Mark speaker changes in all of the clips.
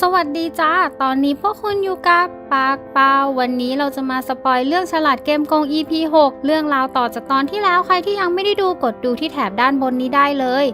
Speaker 1: สวัสดีจ้า ตอนนี้พวกคุณอยู่กับปากเปาวันนี้เราจะมาสปอยเรื่องฉลาดเกมโกง EP 6 เรื่องราวต่อจากตอนที่แล้วใครที่ยังไม่ได้ดูกดดูที่แถบด้านบนนี้ได้เลย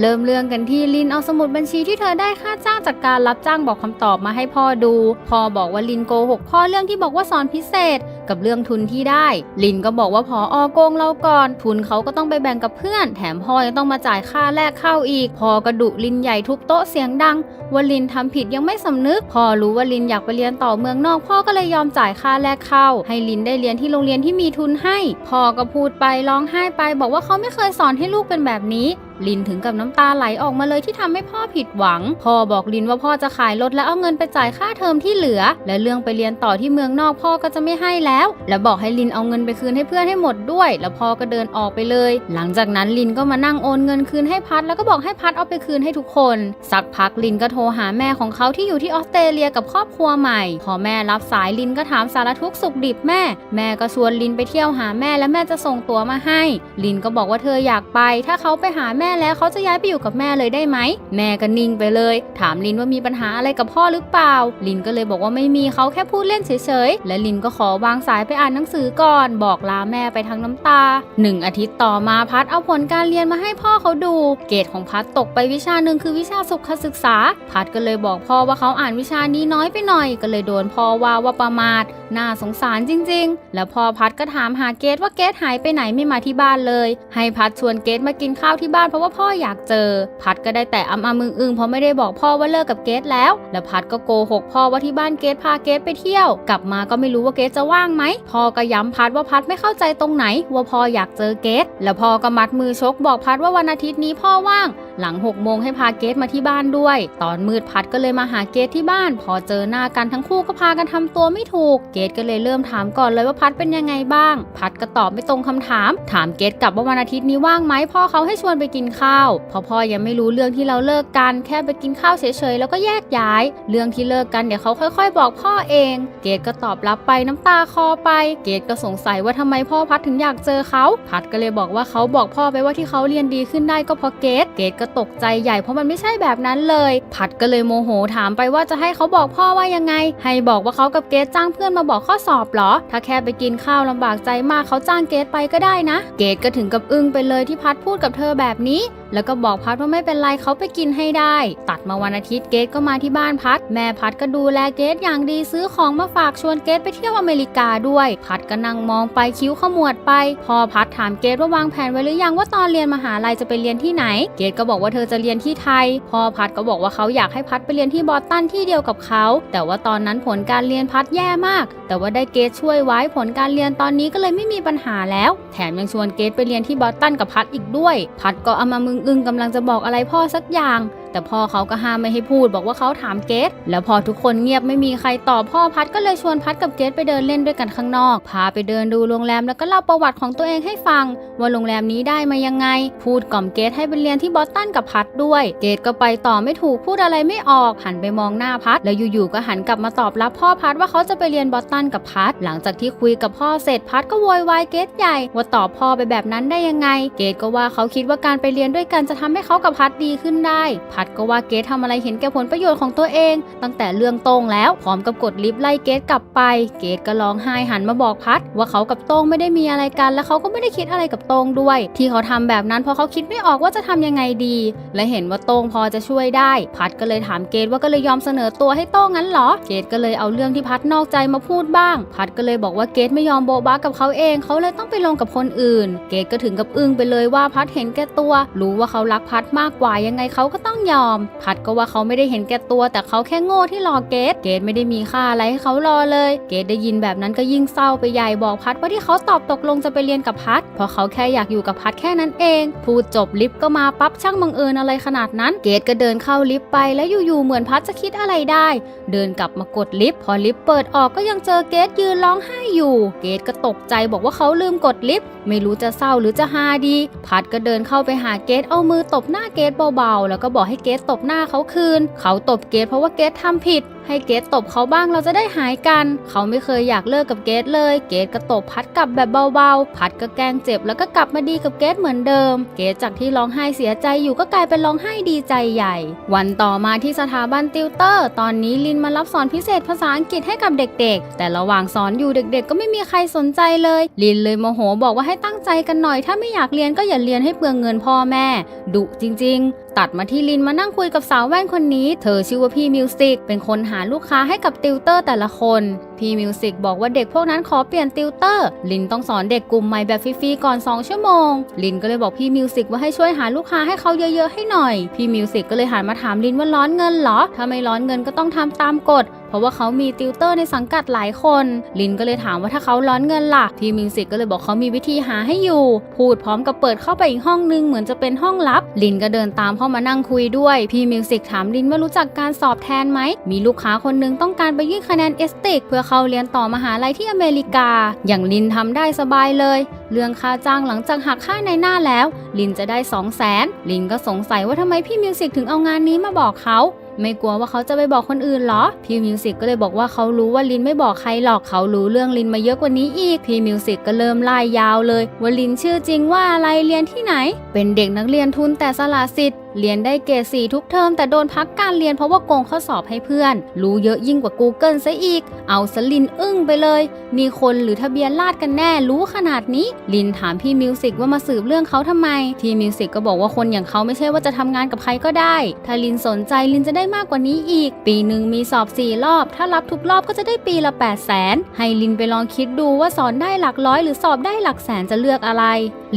Speaker 1: เริ่มเรื่องกันที่ลินเอาสมุดบัญชีที่เธอได้ค่าจ้างจากการรับจ้างบอกคำตอบมาให้พ่อดู พ่อบอกว่าลินโกหกพ่อเรื่องที่บอกว่าสอนพิเศษ กับเรื่องทุนที่ได้ ลินก็บอกว่าพออโกงเราก่อน ทุนเขาก็ต้องไปแบ่งกับเพื่อน แถมพ่อยังต้องมาจ่ายค่าแรกเข้าอีกพ่อก็ดุลินใหญ่ทุบโต๊ะเสียงดังว่าลินทำผิดยังไม่สำนึก พอรู้ว่าลินอยากไปเรียนต่อเมืองนอก พ่อก็เลยยอมจ่ายค่าแรกเข้า ให้ลินได้เรียนที่โรงเรียนที่มีทุนให้ พ่อก็พูดไปร้องไห้ไป บอกว่าเขาไม่เคยสอนให้ลูกเป็นแบบนี้ลินถึงกับน้ำตาไหลออกมาเลยที่ทำให้พ่อผิดหวัง พ่อบอกลินว่าพ่อจะขายรถแล้วเอาเงินไปจ่ายค่าเทอมที่เหลือ และเรื่องไปเรียนต่อที่เมืองนอกพ่อก็จะไม่ให้แล้วและบอกให้ลินเอาเงินไปคืนให้เพื่อนให้หมดด้วย แล้วพอก็เดินออกไปเลย หลังจากนั้นลินก็มานั่งโอนเงินคืนให้พัดแล้วก็บอกให้พัดเอาไปคืนให้ทุกคน สักพักลินก็โทรหาแม่ของเขาที่อยู่ที่ออสเตรเลียกับครอบครัวใหม่ พอแม่รับสายลินก็ถามสารทุกสุขดิบแม่ แม่ก็ชวนลินไปเที่ยวหาแม่และแม่จะส่งตั๋วมาให้ ลินก็บอกว่าเธออยากไป ถ้าเขาไปหาแม่แล้วเขาจะย้ายไปอยู่กับแม่เลยได้ไหม แม่ก็นิ่งไปเลย ถามลินว่ามีปัญหาอะไรกับพ่อหรือเปล่า ลินก็เลยบอกว่าไม่มีเขาแค่พูดเล่นเฉยๆ และลินก็ขอวางสายไปอ่านหนังสือก่อน บอกลาแม่ไปทั้งน้ำตาหนึ่งอาทิตย์ต่อมาพัดเอาผลการเรียนมาให้พ่อเขาดู เกรดของพัดตกไปวิชาหนึ่งคือวิชาสุขศึกษา พัดก็เลยบอกพ่อว่าเขาอ่านวิชานี้น้อยไปหน่อย ก็เลยโดนพ่อว่าว่าประมาทน่าสงสารจริง ๆ แล้วพอพัดก็ถามหาเกดว่าเกดหายไปไหนไม่มาที่บ้านเลย ให้พัดชวนเกดมากินข้าวที่บ้านเพราะว่าพ่ออยากเจอ พัดก็ได้แต่อ้ำอ้ำมึงอึงเพราะไม่ได้บอกพ่อว่าเลิกกับเกดแล้ว แล้วพัดก็โกหกพ่อว่าที่บ้านเกดพาเกดไปเที่ยว กลับมาก็ไม่รู้ว่าเกดจะว่างไหมพ่อก็ย้ำพัดว่าพัดไม่เข้าใจตรงไหน ว่าพ่ออยากเจอเกดแล้วพ่อก็มัดมือชกบอกพัดว่าวันอาทิตย์นี้พ่อว่างหลัง6โมงให้พาเกดมาที่บ้านด้วย ตอนมืดพัดก็เลยมาหาเกดที่บ้าน พอเจอหน้ากันทั้งคู่ก็พากันทำตัวไม่ถูก เกดก็เลยเริ่มถามก่อนเลยว่าพัดเป็นยังไงบ้าง พัดก็ตอบไม่ตรงคำถาม ถามเกดกลับว่าวันอาทิตย์นี้ว่างไหมพ่อเขาให้ชวนไปกินข้าวพราะพ่อยังไม่รู้เรื่องที่เราเลิกกัน แค่ไปกินข้าวเฉยๆแล้วก็แยกย้าย เรื่องที่เลิกกันเดี๋ยวเขาค่อย ๆ บอกพ่อเอง เกดก็ตอบรับไปน้ำตาคอไป เกดก็สงสัยว่าทำไมพ่อพัดถึงอยากเจอเขา พัดก็เลยบอกว่าเขาบอกพ่อไปว่าที่เขาเรียนดีขึ้นได้ก็เพราะเกดเกดก็ตกใจใหญ่เพราะมันไม่ใช่แบบนั้นเลย พัดก็เลยโมโหถามไปว่าจะให้เขาบอกพ่อว่ายังไง ให้บอกว่าเขากับเกดจ้างเพื่อนมาบอกข้อสอบเหรอ ถ้าแค่ไปกินข้าวลำบากใจมากเขาจ้างเกดไปก็ได้นะ เกดก็ถึงกับอึ้งไปเลยที่พัดพูดกับเธอแบบนี้แล้วก็บอกพัดว่าไม่เป็นไรเขาไปกินให้ได้ ตัดมาวันอาทิตย์เกดก็มาที่บ้านพัด แม่พัดก็ดูแลเกดอย่างดีซื้อของมาฝากชวนเกดไปเที่ยวอเมริกาด้วย พัดก็นั่งมองไปคิ้วขมวดไป พอพัดถามเกดว่าวางแผนไว้หรือยังว่าตอนเรียนมหาลัยจะไปเรียนที่ไหน เกดก็บอกว่าเธอจะเรียนที่ไทย พอพัดก็บอกว่าเขาอยากให้พัดไปเรียนที่บอสตันที่เดียวกับเขา แต่ว่าตอนนั้นผลการเรียนพัดแย่มาก แต่ว่าได้เกดช่วยไว้ผลการเรียนตอนนี้ก็เลยไม่มีปัญหาแล้ว แถมยังชวนเกดไปเรียนที่บอสตันกับพัดอีกด้วย พัดก็เอามามึงอึงกำลังจะบอกอะไรพ่อสักอย่างแต่พ่อเขาก็ห้ามไม่ให้พูด บอกว่าเขาถามเกดแล้วพอทุกคนเงียบไม่มีใครตอบพ่อพัดก็เลยชวนพัดกับเกดไปเดินเล่นด้วยกันข้างนอก พาไปเดินดูโรงแรมแล้วก็เล่าประวัติของตัวเองให้ฟัง ว่าโรงแรมนี้ได้มายังไง พูดกล่อมเกดให้ไปเรียนที่บอสตันกับพัดด้วย เกดก็ไปต่อไม่ถูกพูดอะไรไม่ออกหันไปมองหน้าพัดแล้วอยู่ๆก็หันกลับมาตอบรับพ่อพัดว่าเขาจะไปเรียนบอสตันกับพัดหลังจากที่คุยกับพ่อเสร็จพัดก็โวยวายเกดใหญ่ว่าตอบพ่อไปแบบนั้นได้ยังไง เกดก็ว่าเขาคิดว่าการไปเรียนด้วยกันจะทำให้เขากับพัดดีขึ้นได้พพัดก็ว่าเกดทำอะไรเห็นแก่ผลประโยชน์ของตัวเอง ตั้งแต่เรื่องโต้งแล้วพร้อมกับกดลิฟต์ไล่เกดกลับไป เกดก็ร้องไห้หันมาบอกพัด ว่าเขากับโต้งไม่ได้มีอะไรกัน และเขาก็ไม่ได้คิดอะไรกับโต้งด้วย ที่เขาทำแบบนั้นเพราะเขาคิดไม่ออกว่าจะทำยังไงดี และเห็นว่าโต้งพอจะช่วยได้ พัดก็เลยถามเกดว่าก็เลยยอมเสนอตัวให้โต้งงั้นเหรอ เกดก็เลยเอาเรื่องที่พัดนอกใจมาพูดบ้าง พัดก็เลยบอกว่าเกดไม่ยอมโบบากับเขาเอง เขาเลยต้องไปลงกับคนอื่น เกดก็ถึงกับอึ้งไปเลยว่าพัดเห็นแก่ตัว รู้ว่าเขารักพัดมากกว่ายังไงเขาก็ต้องยอม พัดก็ว่าเขาไม่ได้เห็นแก่ตัว แต่เขาแค่โง่ที่รอเกดเกดไม่ได้มีค่าอะไรให้เขารอเลย เกดได้ยินแบบนั้นก็ยิ่งเศร้าไปใหญ่บอกพัดว่าที่เขาตอบตกลงจะไปเรียนกับพัดเพราะเขาแค่อยากอยู่กับพัดแค่นั้นเองพูดจบลิฟต์ก็มาปั๊บช่างบังเอิญอะไรขนาดนั้น เกดก็เดินเข้าลิฟต์ไปแล้วอยู่ๆเหมือนพัดจะคิดอะไรได้ เดินกลับมากดลิฟต์พอลิฟต์เปิดออกก็ยังเจอเกดยืนร้องไห้อยู่ เกดก็ตกใจบอกว่าเขาลืมกดลิฟต์ไม่รู้จะเศร้าหรือจะฮาดี พัดก็เดินเข้าไปหาเกดเอามือตบหน้าเกดเบาๆ แล้วก็บอกให้เกดตบหน้าเขาคืน เขาตบเกดเพราะว่าเกดทำผิด ให้เกดตบเขาบ้างเราจะได้หายกัน เขาไม่เคยอยากเลิกกับเกดเลย เกดก็ตบพัดกลับแบบเบาๆ พัดก็แกล้งเจ็บแล้วก็กลับมาดีกับเกดเหมือนเดิม เกดจากที่ร้องไห้เสียใจอยู่ก็กลายเป็นร้องไห้ดีใจใหญ่ วันต่อมาที่สถาบันติวเตอร์ ตอนนี้ลินมารับสอนพิเศษภาษาอังกฤษให้กับเด็กๆ แต่ระหว่างสอนอยู่เด็กๆ ก็ไม่มีใครสนใจเลย ลินเลยโมโหบอกว่าให้ตั้งใจกันหน่อย ถ้าไม่อยากเรียนก็อย่าเรียนให้เปลืองเงินพ่อแม่ ดุจริง ๆ ตัดมาที่ลินมานั่งคุยกับสาวแว่นคนนี้ เธอชื่อว่าพี่มิวสิกเป็นคนหาาลูกค้าให้กับติวเตอร์แต่ละคนพี่มิวสิกบอกว่าเด็กพวกนั้นขอเปลี่ยนติวเตอร์ ลินต้องสอนเด็กกลุ่มใหม่แบบฟรีๆก่อน 2 ชั่วโมง ลินก็เลยบอกพี่มิวสิกว่าให้ช่วยหาลูกค้าให้เขาเยอะๆให้หน่อย พี่มิวสิกก็เลยหันมาถามลินว่าร้อนเงินเหรอ ถ้าไม่ร้อนเงินก็ต้องทำตามกฎ เพราะว่าเขามีติวเตอร์ในสังกัดหลายคน ลินก็เลยถามว่าถ้าเขาร้อนเงินล่ะพี่มิวสิกก็เลยบอกเขามีวิธีหาให้อยู่ พูดพร้อมกับเปิดเข้าไปอีกห้องนึงเหมือนจะเป็นห้องลับ ลินก็เดินตามเข้ามานั่งคุยด้วย พี่มิวสิกถามลินว่ารู้จักการสอบแทนไหม มีลูกค้าคนหนึงต้องการไปยื่นคะแนนเอสติกเพื่อเข้าเรียนต่อมหาลัยที่อเมริกา อย่างลินทำได้สบายเลย เรื่องค่าจ้างหลังจากหักค่าในหน้าแล้ว ลินจะได้ 2 0 0แสนลินก็สงสัยว่าทำไมพี่มิวสิกถึงเอางานนี้มาบอกเขา ไม่กลัวว่าเขาจะไปบอกคนอื่นเหรอ พี่มิวสิกก็เลยบอกว่าเขารู้ว่าลินไม่บอกใครหรอกเขารู้เรื่องลินมาเยอะกว่านี้อีก พี่มิวสิกก็เริ่มไล่ยาวเลยว่าลินชื่อจริงว่าอะไรเรียนที่ไหน เป็นเด็กนักเรียนทุนแต่สละสิทธิ์ เรียนได้เกรดสี่ทุกเทอมแต่โดนพักการเรียนเพราะว่าโกงข้อสอบให้เพื่อน รู้เยอะยิ่งกว่า Google ซะอีก เอาสลินอึ้งไปเลย นี่คนหรือทะเบียนราษฎร์กันแน่รู้ขนาดนี้ ลินถามพี่มิวสิกว่ามาสืบเรื่องเขาทำไมพี่มิวสิกก็บอกว่าคนอย่างเขาไม่ใช่ว่าจะทำงานกับใครก็ได้ ถ้าลินสนใจลินจะได้มากกว่านี้อีก ปีหนึ่งมีสอบ4รอบ ถ้ารับทุกรอบก็จะได้ปีละ8 0 0แสนให้ลินไปลองคิดดูว่าสอนได้หลักร้อย หรือสอบได้หลักแสนจะเลือกอะไร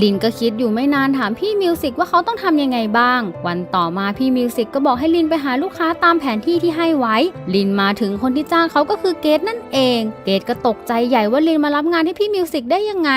Speaker 1: ลินก็คิดอยู่ไม่นานถามพี่มิวสิกว่าเขาต้องทำยังไงบ้างวันต่อมาพี่มิวสิกก็บอกให้ลินไปหาลูกค้าตามแผนที่ที่ให้ไว้ ลินมาถึงคนที่จ้างเขาก็คือเกดนั่นเอง เกดก็ตกใจใหญ่ว่าลินมารับงานที่พี่มิวสิกได้ยังไง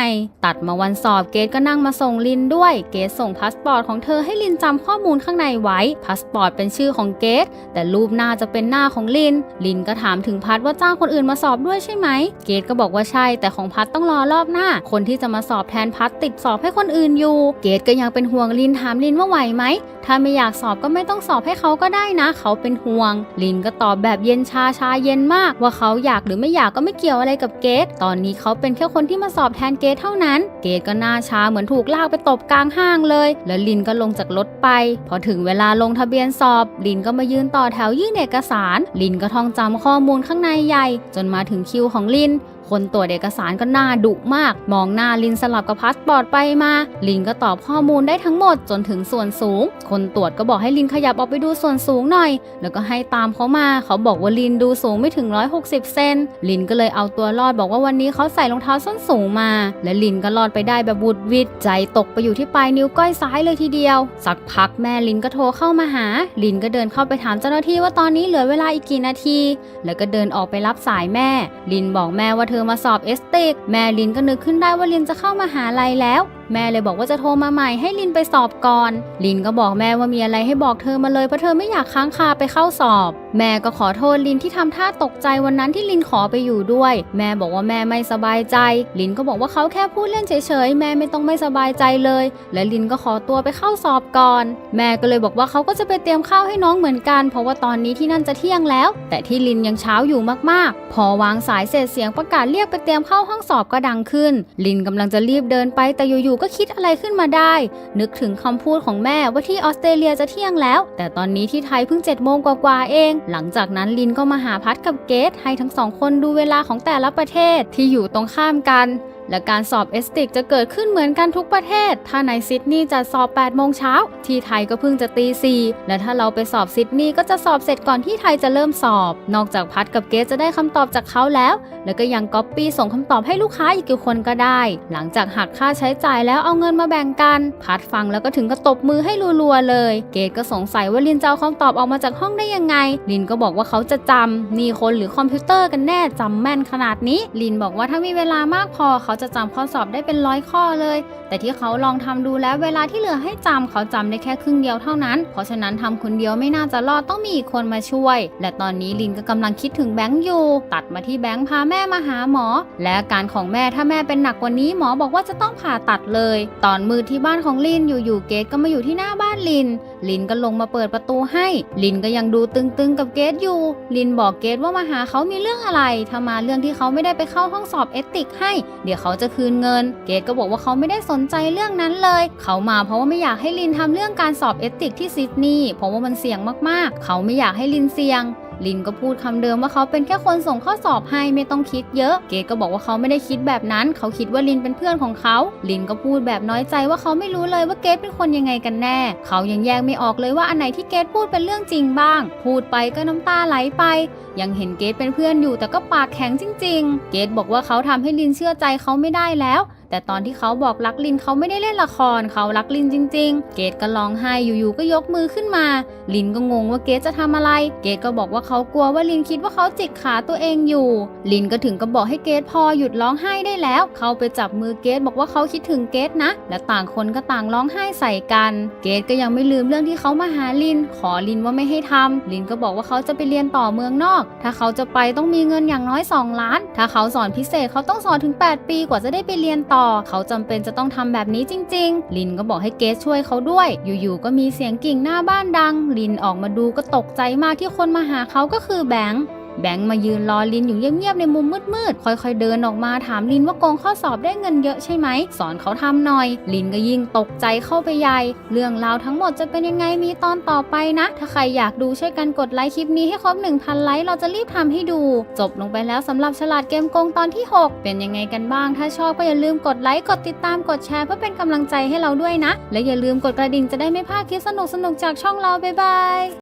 Speaker 1: ตัดมาวันสอบเกดก็นั่งมาส่งลินด้วย เกดส่งพาสปอร์ตของเธอให้ลินจำข้อมูลข้างในไว้พาสปอร์ตเป็นชื่อของเกดแต่รูปหน้าจะเป็นหน้าของลิน ลินก็ถามถึงพัดว่าจ้างคนอื่นมาสอบด้วยใช่ไหม เกดก็บอกว่าใช่ แต่ของพัดต้องรอรอบหน้า คนที่จะมาสอบแทนพัดติดสอบให้คนอื่นอยู่ เกดก็ยังเป็นห่วงลินถามลินว่าไหวไหมถ้าไม่อยากสอบก็ไม่ต้องสอบให้เขาก็ได้นะ เขาเป็นห่วง ลินก็ตอบแบบเย็นชาชาเย็นมาก ว่าเขาอยากหรือไม่อยากก็ไม่เกี่ยวอะไรกับเกดตอนนี้เขาเป็นแค่คนที่มาสอบแทนเกดเท่านั้น เกดก็หน้าชาเหมือนถูกลากไปตบกลางห้างเลย แล้วลินก็ลงจากรถไป พอถึงเวลาลงทะเบียนสอบ ลินก็มายืนต่อแถวยื่นเอกสาร ลินก็ท่องจำข้อมูลข้างในใหญ่ จนมาถึงคิวของลินคนตรวจเอกสารก็หน้าดุมาก มองหน้าลินสลับกับพาสปอร์ตไปมา ลินก็ตอบข้อมูลได้ทั้งหมดจนถึงส่วนสูง คนตรวจก็บอกให้ลินขยับออกไปดูส่วนสูงหน่อย แล้วก็ให้ตามเขามา เขาบอกว่าลินดูสูงไม่ถึง 160 เซน ลินก็เลยเอาตัวรอดบอกว่าวันนี้เขาใส่รองเท้าส้นสูงมา และลินก็รอดไปได้แบบบุดวิดใจตกไปอยู่ที่ปลายนิ้วก้อยซ้ายเลยทีเดียว สักพักแม่ลินก็โทรเข้ามาหา ลินก็เดินเข้าไปถามเจ้าหน้าที่ว่าตอนนี้เหลือเวลาอีกกี่นาที แล้วก็เดินออกไปรับสายแม่ ลินบอกแม่ว่าเธอมาสอบเอสติกแม่ลินก็นึกขึ้นได้ว่าลินจะเข้ามาหาลัยแล้ว แม่เลยบอกว่าจะโทรมาใหม่ให้ลินไปสอบก่อน ลินก็บอกแม่ว่ามีอะไรให้บอกเธอมาเลยเพราะเธอไม่อยากค้างคาไปเข้าสอบ แม่ก็ขอโทษลินที่ทำท่าตกใจวันนั้นที่ลินขอไปอยู่ด้วย แม่บอกว่าแม่ไม่สบายใจ ลินก็บอกว่าเขาแค่พูดเล่นเฉยๆ แม่ไม่ต้องไม่สบายใจเลย และลินก็ขอตัวไปเข้าสอบก่อน แม่ก็เลยบอกว่าเขาก็จะไปเตรียมข้าวให้น้องเหมือนกัน เพราะว่าตอนนี้ที่นั่นจะเที่ยงแล้ว แต่ที่ลินยังเช้าอยู่มากๆ พอวางสายเสร็จเสียงประกาศเรียกไปเตรียมเข้าห้องสอบก็ดังขึ้น ลินกำลังจะรีบเดินไปแต่อยู่ๆก็คิดอะไรขึ้นมาได้ นึกถึงคำพูดของแม่ว่าที่ออสเตรเลียจะเที่ยงแล้ว แต่ตอนนี้ที่ไทยเพิ่ง7จ็ดโมงกว่าๆเอง หลังจากนั้นลินก็มาหาพัดกับเกตให้ทั้งสองคนดูเวลาของแต่ละประเทศที่อยู่ตรงข้ามกันและการสอบเอสติกจะเกิดขึ้นเหมือนกันทุกประเทศ ถ้าในซิดนีย์จะสอบ 8 โมงเช้า ที่ไทยก็เพิ่งจะตีสี่และถ้าเราไปสอบซิดนีย์ก็จะสอบเสร็จก่อนที่ไทยจะเริ่มสอบ นอกจากพัดกับเกสจะได้คำตอบจากเขาแล้ว แล้วก็ยังก๊อปปี้ส่งคำตอบให้ลูกค้าอีกกี่คนก็ได้ หลังจากหักค่าใช้จ่ายแล้วเอาเงินมาแบ่งกัน พัดฟังแล้วก็ถึงก็ตบมือให้รัวๆเลย เกดก็สงสัยว่าลินจะเอาคำตอบออกมาจากห้องได้ยังไง ลินก็บอกว่าเขาจะจำนี่คนหรือคอมพิวเตอร์กันแน่จำแม่นขนาดนี้ ลินบอกว่าถ้ามีเวลามากพอเขาจะจำข้อสอบได้เป็นร้อยข้อเลย แต่ที่เขาลองทำดูแล้วเวลาที่เหลือให้จำเขาจำได้แค่ครึ่งเดียวเท่านั้น เพราะฉะนั้นทำคนเดียวไม่น่าจะรอดต้องมีอีกคนมาช่วย และตอนนี้ลินก็กำลังคิดถึงแบงค์อยู่ ตัดมาที่แบงค์พาแม่มาหาหมอ และอาการของแม่ถ้าแม่เป็นหนักกว่านี้หมอบอกว่าจะต้องผ่าตัดเลย ตอนมือที่บ้านของลินอยู่ๆเกตก็มาอยู่ที่หน้าบ้านลิน ลินก็ลงมาเปิดประตูให้ ลินก็ยังดูตึงๆกับเกดอยู่ ลินบอกเกดว่ามาหาเขามีเรื่องอะไรถ้ามาเรื่องที่เขาไม่ได้ไปเข้าห้องสอบเอติกให้ เดี๋ยวเขาจะคืนเงิน เกดก็บอกว่าเขาไม่ได้สนใจเรื่องนั้นเลย เขามาเพราะว่าไม่อยากให้ลินทำเรื่องการสอบเอติกที่ซิดนีย์เพราะว่ามันเสี่ยงมากๆ เขาไม่อยากให้ลินเสี่ยง ลินก็พูดคำเดิมว่าเขาเป็นแค่คนส่งข้อสอบให้ไม่ต้องคิดเยอะ เกดก็บอกว่าเขาไม่ได้คิดแบบนั้น เขาคิดว่าลินเป็นเพื่อนของเขา ลินก็พูดแบบน้อยใจว่าเขาไม่รู้เลยว่าเกดเป็นคนยังไงกันแน่ เขายังแยกไม่ออกเลยว่าอันไหนที่เกดพูดเป็นเรื่องจริงบ้าง พูดไปก็น้ำตาไหลไป ยังเห็นเกดเป็นเพื่อนอยู่แต่ก็ปากแข็งจริง ๆ เกดบอกว่าเขาทำให้ลินเชื่อใจเขาไม่ได้แล้ว แต่ตอนที่เขาบอกรักลินเขาไม่ได้เล่นละครเขารักลินจริง ๆ เกดก็ร้องไห้อยู่ๆก็ยกมือขึ้นมา ลินก็งงว่าเกดจะทำอะไร เกดก็บอกว่าเขากลัวว่าลินคิดว่าเขาจิกขาตัวเองอยู่ ลินก็ถึงก็บอกให้เกดพอหยุดร้องไห้ได้แล้ว เขาไปจับมือเกดบอกว่าเขาคิดถึงเกดนะ และต่างคนก็ต่างร้องไห้ใส่กัน เกดก็ยังไม่ลืมเรื่องที่เขามาหาลิน ขอลินว่าไม่ให้ทำลินก็บอกว่าเขาจะไปเรียนต่อเมืองนอก ถ้าเขาจะไปต้องมีเงินอย่างน้อย 2 ล้าน ถ้าเขาสอนพิเศษเขาต้องสอนถึง 8 ปีกว่าจะได้ไปเรียนต่อเขาจำเป็นจะต้องทำแบบนี้จริง ๆ ลินก็บอกให้เกสช่วยเขาด้วย อยู่ๆก็มีเสียงกิ่งหน้าบ้านดัง ลินออกมาดูก็ตกใจมากที่คนมาหาเขาก็คือแบงค์ แบงค์มายืนรอลินอยู่เงียบๆในมุมมืดๆ ค่อยๆเดินออกมาถามลินว่าโกงข้อสอบได้เงินเยอะใช่ไหม สอนเขาทำหน่อย ลินก็ยิ่งตกใจเข้าไปใหญ่ เรื่องราวทั้งหมดจะเป็นยังไงมีตอนต่อไปนะ ถ้าใครอยากดูช่วยกันกดไลค์คลิปนี้ให้ครบ 1,000 ไลค์เราจะรีบทำให้ดู จบลงไปแล้วสำหรับฉลาดเกมโกงตอนที่ 6 เป็นยังไงกันบ้าง ถ้าชอบก็อย่าลืมกดไลค์กดติดตามกดแชร์เพื่อเป็นกำลังใจให้เราด้วยนะ และอย่าลืมกดกระดิ่งจะได้ไม่พลาดคลิปสนุกๆจากช่องเราบ๊ายบาย